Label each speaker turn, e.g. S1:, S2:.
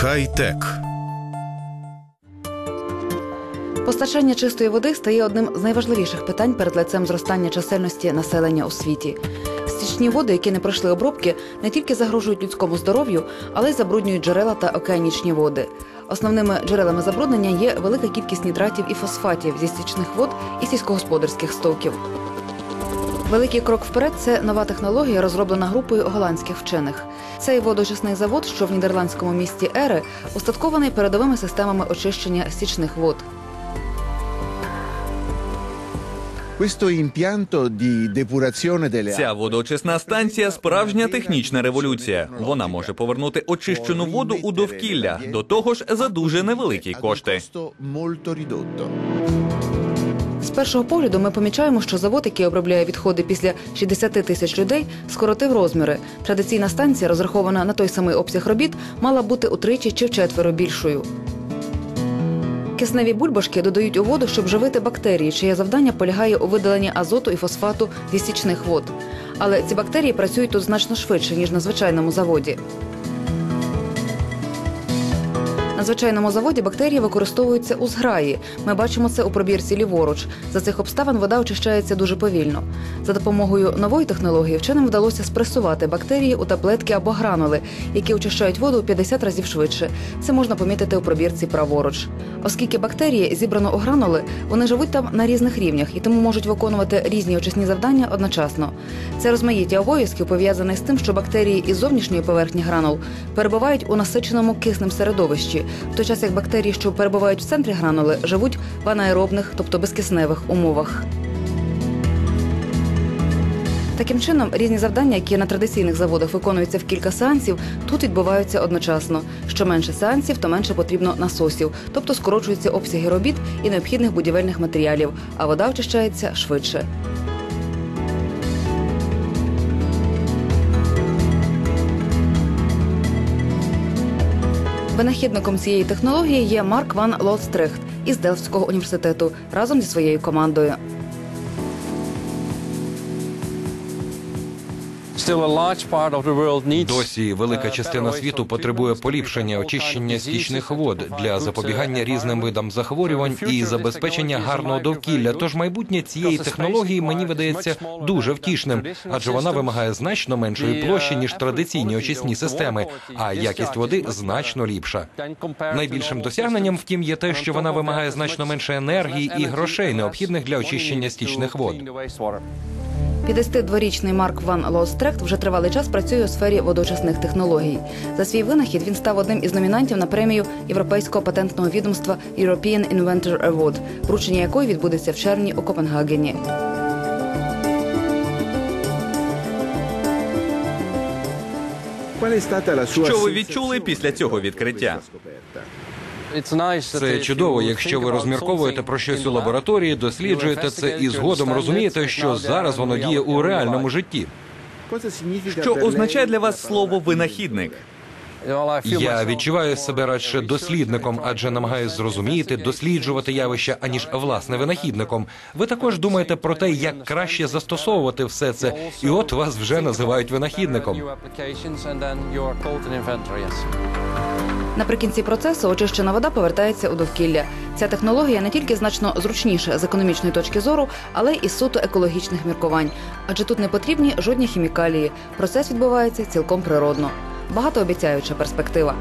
S1: Хай-тек.
S2: Постачання чистої води стає одним з найважливіших питань перед лицем зростання чисельності населення у світі. Стічні води, які не пройшли обробки, не тільки загрожують людському здоров'ю, але й забруднюють джерела та океанічні води. Основними джерелами забруднення є велика кількість нітратів і фосфатів зі стічних вод і сільськогосподарських стоків. Великий крок вперед це нова технологія, розроблена групою голландських вчених. Цей водоочисний завод, що в нідерландському місті Ери, устаткований передовими системами очищення стічних вод.
S3: Questo impianto di
S4: Ця водоочисна станція справжня технічна революція. Вона може повернути очищену воду у довкілля, до того ж за дуже невеликі кошти.
S2: Першого погляду ми помічаємо, що завод, який обробляє відходи після 60 тисяч людей, скоротив розміри. Традиційна станція, розрахована на той самий обсяг робіт, мала бути утричі чи вчетверо більшою. Кисневі бульбашки додають у воду, щоб живити бактерії, чиє завдання полягає у видаленні азоту і фосфату зі стічних вод. Але ці бактерії працюють тут значно швидше, ніж на звичайному заводі. На звичайному заводі бактерії використовуються у зграї. Ми бачимо це у пробірці ліворуч. За цих обставин вода очищається дуже повільно. За допомогою нової технології вченим вдалося спресувати бактерії у таблетки або гранули, які очищають воду у 50 разів швидше. Це можна помітити у пробірці праворуч. Оскільки бактерії зібрано у гранули, вони живуть там на різних рівнях і тому можуть виконувати різні очисні завдання одночасно. Це розмаїття обов'язків пов'язане з тим, що бактерії із зовнішньої поверхні гранул перебувають у насиченому киснем середовищі, в той час як бактерії, що перебувають в центрі гранули, живуть в анаеробних, тобто безкисневих умовах. Таким чином, різні завдання, які на традиційних заводах виконуються в кілька сеансів, тут відбуваються одночасно. Що менше сеансів, то менше потрібно насосів, тобто скорочуються обсяги робіт і необхідних будівельних матеріалів, а вода очищається швидше. Винахідником цієї технології є Марк Ван Лострехт із Делфтського університету разом зі своєю командою.
S5: Досі велика частина світу потребує поліпшення очищення стічних вод для запобігання різним видам захворювань і забезпечення гарного довкілля. Тож майбутнє цієї технології мені видається дуже втішним, адже вона вимагає значно меншої площі ніж традиційні очисні системи, а якість води значно ліпша. Найбільшим досягненням, втім, є те, що вона вимагає значно менше енергії і грошей, необхідних для очищення стічних вод.
S2: 52-річний Марк Ван Лострехт вже тривалий час працює у сфері водоочисних технологій. За свій винахід він став одним із номінантів на премію Європейського патентного відомства European Inventor Award, вручення якої відбудеться в червні у Копенгагені.
S4: Що ви відчули після цього відкриття?
S5: Це чудово, якщо ви розмірковуєте про щось у лабораторії, досліджуєте це і згодом розумієте, що зараз воно діє у реальному житті.
S4: Що означає для вас слово винахідник?
S5: Я відчуваю себе радше дослідником, адже намагаюсь зрозуміти, досліджувати явища, аніж власне винахідником. Ви також думаєте про те, як краще застосовувати все це, і от вас вже називають винахідником.
S2: Наприкінці процесу очищена вода повертається у довкілля. Ця технологія не тільки значно зручніша з економічної точки зору, але й суто екологічних міркувань. Адже тут не потрібні жодні хімікалії. Процес відбувається цілком природно. Багатообіцяюча перспектива.